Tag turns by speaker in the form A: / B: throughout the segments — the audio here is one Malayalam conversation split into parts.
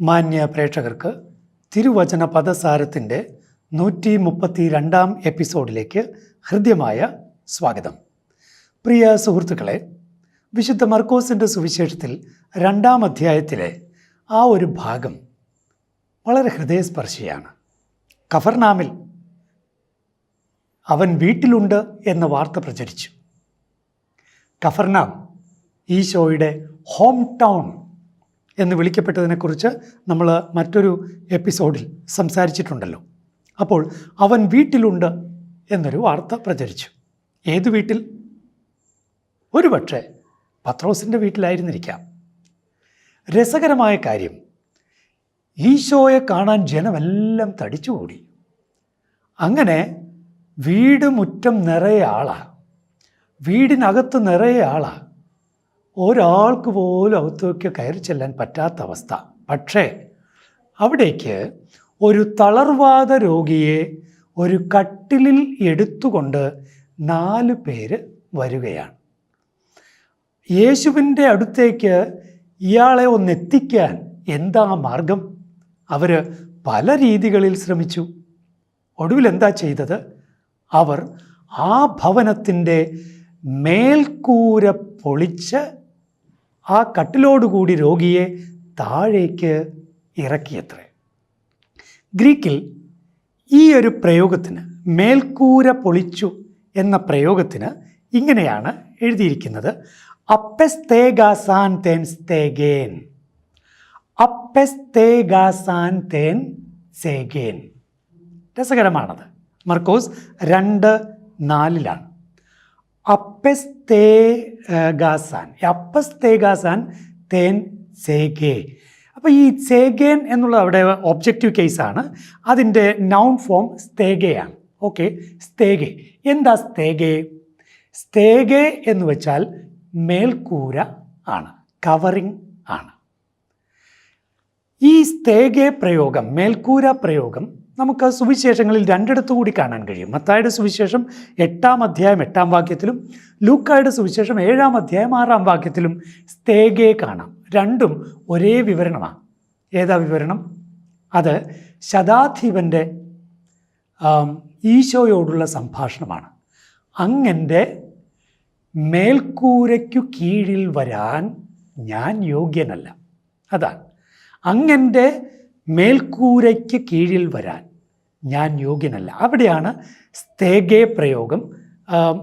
A: മാന്യ പ്രേക്ഷകർക്ക് തിരുവചന പദസാരത്തിന്റെ നൂറ്റി മുപ്പത്തി രണ്ടാം എപ്പിസോഡിലേക്ക് ഹൃദ്യമായ സ്വാഗതം. പ്രിയ സുഹൃത്തുക്കളെ വിശുദ്ധ മർക്കോസിന്റെ സുവിശേഷത്തിൽ രണ്ടാം അധ്യായത്തിലെ ആ ഒരു ഭാഗം വളരെ ഹൃദയസ്പർശിയാണ്. കഫർനാമിൽ അവൻ വീട്ടിലുണ്ട് എന്ന വാർത്ത പ്രചരിച്ചു. കഫർനാം ഈശോയുടെ ഹോം ടൗൺ എന്ന് വിളിക്കപ്പെട്ടതിനെക്കുറിച്ച് നമ്മൾ മറ്റൊരു എപ്പിസോഡിൽ സംസാരിച്ചിട്ടുണ്ടല്ലോ. അപ്പോൾ അവൻ വീട്ടിലുണ്ട് എന്നൊരു വാർത്ത പ്രചരിച്ചു. ഏത് വീട്ടിൽ? ഒരുപക്ഷെ പത്രോസിന്റെ വീട്ടിലായിരുന്നിരിക്കാം. രസകരമായ കാര്യം ഈശോയെ കാണാൻ ജനമെല്ലാം തടിച്ചുകൂടി. അങ്ങനെ വീട് മുറ്റം നിറയെ ആളാണ് വീടിനകത്ത് നിറയെ ആളാണ് ഒരാൾക്ക് പോലും അകത്തേക്ക് കയറി ചെല്ലാൻ പറ്റാത്ത അവസ്ഥ. പക്ഷേ അവിടേക്ക് ഒരു തളർവാദ രോഗിയെ ഒരു കട്ടിലിൽ എടുത്തുകൊണ്ട് നാല് പേര് വരികയാണ്. യേശുവിന്റെ അടുത്തേക്ക് ഇയാളെ ഒന്നെത്തിക്കാൻ എന്താ മാർഗം? അവർ പല രീതികളിൽ ശ്രമിച്ചു. ഒടുവിൽ എന്താ ചെയ്തത്? അവർ ആ ഭവനത്തിന്റെ മേൽക്കൂര പൊളിച്ച് ആ കട്ടിലോടുകൂടി രോഗിയെ താഴേക്ക് ഇറക്കിയത്രേ. ഗ്രീക്കിൽ ഈ ഒരു പ്രയോഗത്തിന് മേൽക്കൂര പൊളിച്ചു എന്ന പ്രയോഗത്തിന് ഇങ്ങനെയാണ് എഴുതിയിരിക്കുന്നത്. അപ്പെസ്തേഗാസാൻ തേൻ സ്തേഗേൻ അപ്പെസ്തേഗാസാൻ തേൻ സേഗേൻ. രസകരമാണത്. മർക്കോസ് രണ്ട് നാലിലാണ്. അപ്പസ്തേ ഗാസാൻ അപ്പസ്തേഗാസാൻ തേൻ അപ്പോൾ ഈ സേഗേൻ എന്നുള്ളത് അവിടെ ഒബ്ജക്റ്റീവ് കേസാണ് അതിന്റെ നൗൺ ഫോം സ്തേഗയാണ്. ഓക്കെ സ്തേഗെ. എന്താ സ്തേഗെ? സ്തേഗെ എന്ന് വെച്ചാൽ മേൽക്കൂര ആണ് കവറിങ് ആണ്. ഈ സ്തേഗെ പ്രയോഗം മേൽക്കൂര പ്രയോഗം നമുക്ക് സുവിശേഷങ്ങളിൽ രണ്ടിടത്തു കൂടി കാണാൻ കഴിയും. മത്തായുടെ സുവിശേഷം എട്ടാം അധ്യായം എട്ടാം വാക്യത്തിലും ലൂക്കായുടെ സുവിശേഷം ഏഴാം അധ്യായം ആറാം വാക്യത്തിലും സ്തേഗയെ കാണാം. രണ്ടും ഒരേ വിവരണമാണ് ഏതാ വിവരണം? അത് ശതാധിപന്റെ ഈശോയോടുള്ള സംഭാഷണമാണ്. അങ്ങന്റെ മേൽക്കൂരയ്ക്കു കീഴിൽ വരാൻ ഞാൻ യോഗ്യനല്ല. അതാണ് അങ്ങന്റെ മേൽക്കൂരയ്ക്ക് കീഴിൽ വരാൻ ഞാൻ യോഗ്യനല്ല. അവിടെയാണ് സ്തേഗേ പ്രയോഗം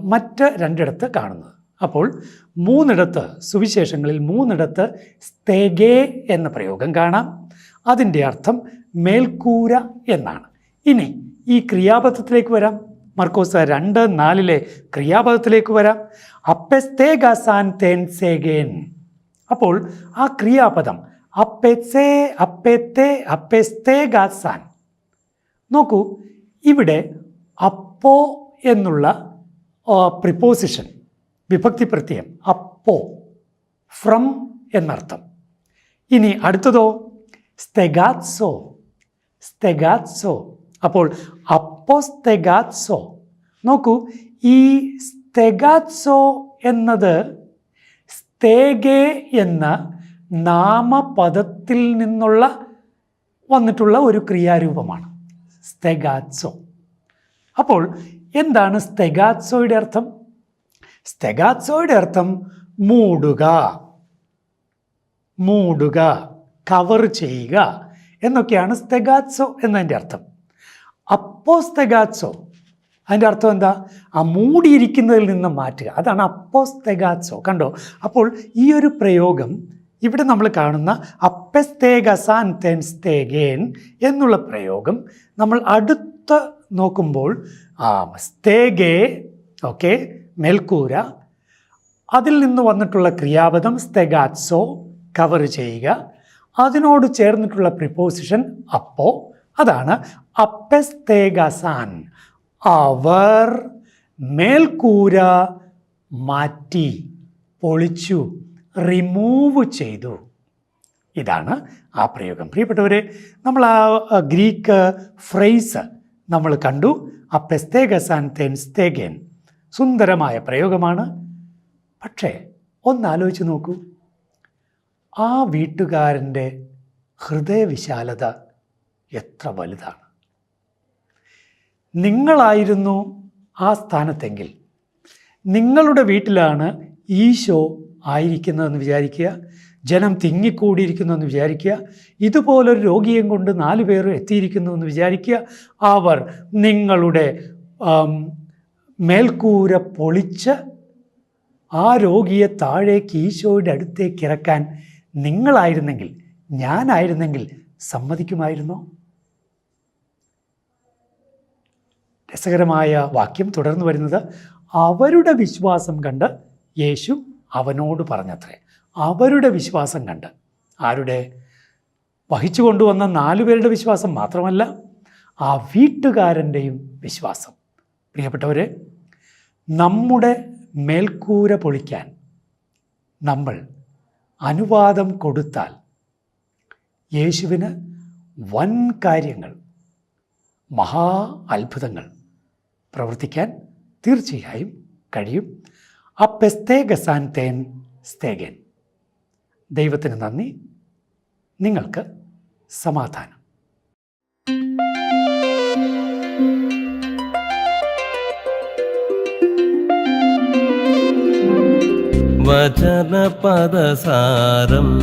A: മറ്റ് രണ്ടിടത്ത് കാണുന്നത്. അപ്പോൾ മൂന്നിടത്ത് സുവിശേഷങ്ങളിൽ മൂന്നിടത്ത് സ്തേഗേ എന്ന പ്രയോഗം കാണാം. അതിന്റെ അർത്ഥം മേൽക്കൂര എന്നാണ്. ഇനി ഈ ക്രിയാപദത്തിലേക്ക് വരാം. മർക്കോസ് രണ്ട് നാലിലെ ക്രിയാപദത്തിലേക്ക് വരാം. അപ്പെസ്തേഗസാൻ തേൻ സേഗേൻ. അപ്പോൾ ആ ക്രിയാപദം അപ്പെസേ അപ്പെത്തെ അപ്പെസ്തേ ഗാസാൻ. നോക്കൂ ഇവിടെ അപ്പോ എന്നുള്ള പ്രിപ്പോസിഷൻ വിഭക്തി പ്രത്യയം അപ്പോ ഫ്രം എന്നർത്ഥം. ഇനി അടുത്തതോ സ്തെഗാത്സോ സ്തെഗാത്സോ. അപ്പോൾ അപ്പോ സ്തെഗാത്സോ. നോക്കൂ ഈ സ്തെഗാത്സോ എന്നത് സ്തേഗെ എന്ന നാമപദത്തിൽ നിന്നുള്ള വന്നിട്ടുള്ള ഒരു ക്രിയാരൂപമാണ് സ്തെഗാത്സോ. അപ്പോൾ എന്താണ് സ്തെഗാത്സോയുടെ അർത്ഥം? സ്തെഗാത്സോയുടെ അർത്ഥം മൂടുക മൂടുക കവർ ചെയ്യുക എന്നൊക്കെയാണ് സ്തെഗാത്സോ എന്നതിന്റെ അർത്ഥം. അപ്പോ സ്തെഗാത്സോ. അതിന്റെ അർത്ഥം എന്താ? ആ മൂടിയിരിക്കുന്നതിൽ നിന്ന് മാറ്റുക. അതാണ് അപ്പോസ്തെഗാത്സോ കണ്ടോ? അപ്പോൾ ഈ ഒരു പ്രയോഗം ഇവിടെ നമ്മൾ കാണുന്ന അപ്പസ്തേഗസാൻ തെൻസ്തേകേൻ എന്നുള്ള പ്രയോഗം നമ്മൾ അടുത്ത നോക്കുമ്പോൾ സ്തേഗേ ഓക്കെ മേൽക്കൂര അതിൽ നിന്ന് വന്നിട്ടുള്ള ക്രിയാപദം സ്തെഗാറ്റ്സോ കവർ ചെയ്യുക അതിനോട് ചേർന്നിട്ടുള്ള പ്രിപ്പോസിഷൻ അപ്പോ അതാണ് അപ്പെസ്തേഗസാൻ അവർ മേൽക്കൂര മാറ്റി പൊളിച്ചു. റിമൂവ് ചെയ്തു. ഇതാണ് ആ പ്രയോഗം. പ്രിയപ്പെട്ടവരെ നമ്മൾ ആ ഗ്രീക്ക് ഫ്രേസ് നമ്മൾ കണ്ടു. അപ്പെസ്തേഗസാൻ തെൻസ്തേഗൻ. സുന്ദരമായ പ്രയോഗമാണ്. പക്ഷേ ഒന്നാലോചിച്ച് നോക്കൂ. ആ വീട്ടുകാരന്റെ ഹൃദയവിശാലത എത്ര വലുതാണ്. നിങ്ങളായിരുന്നു ആ സ്ഥാനത്തെങ്കിൽ നിങ്ങളുടെ വീട്ടിലാണ് ഈശോ ആയിരിക്കുന്നതെന്ന് വിചാരിക്കുക ജനം തിങ്ങിക്കൂടിയിരിക്കുന്നുവെന്ന് വിചാരിക്കുക ഇതുപോലൊരു രോഗിയും കൊണ്ട് നാല് പേർ എത്തിയിരിക്കുന്നു എന്ന് വിചാരിക്കുക അവർ നിങ്ങളുടെ മേൽക്കൂര പൊളിച്ച് ആ രോഗിയെ താഴേക്ക് ഈശോയുടെ അടുത്തേക്ക് ഇറക്കാൻ നിങ്ങളായിരുന്നെങ്കിൽ ഞാനായിരുന്നെങ്കിൽ സമ്മതിക്കുമായിരുന്നോ? രസകരമായ വാക്യം തുടർന്ന് വരുന്നത് അവരുടെ വിശ്വാസം കണ്ട് യേശു അവനോട് പറഞ്ഞത്രേ. അവരുടെ വിശ്വാസം കണ്ട്. ആരുടെ? വഹിച്ചു കൊണ്ടുവന്ന നാലു പേരുടെ വിശ്വാസം മാത്രമല്ല ആ വീട്ടുകാരന്റെയും വിശ്വാസം. പ്രിയപ്പെട്ടവരെ നമ്മുടെ മേൽക്കൂര പൊളിക്കാൻ നമ്മൾ അനുവാദം കൊടുത്താൽ യേശുവിന് വൻ കാര്യങ്ങൾ മഹാ അത്ഭുതങ്ങൾ പ്രവർത്തിക്കാൻ തീർച്ചയായും കഴിയും. അപ്പെസ്തേഗസാൻ തേൻ സ്തേഗൻ. ദൈവത്തിന് നന്ദി. നിങ്ങൾക്ക് സമാധാനം.
B: വചന പദസാരം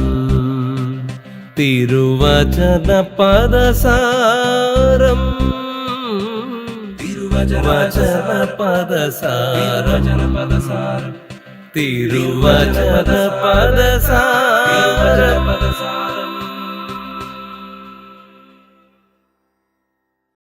B: തിരുവചന തിരുവചനപദസാരം. തിരുവചനപദസാരം തിരുവചനപദസാരം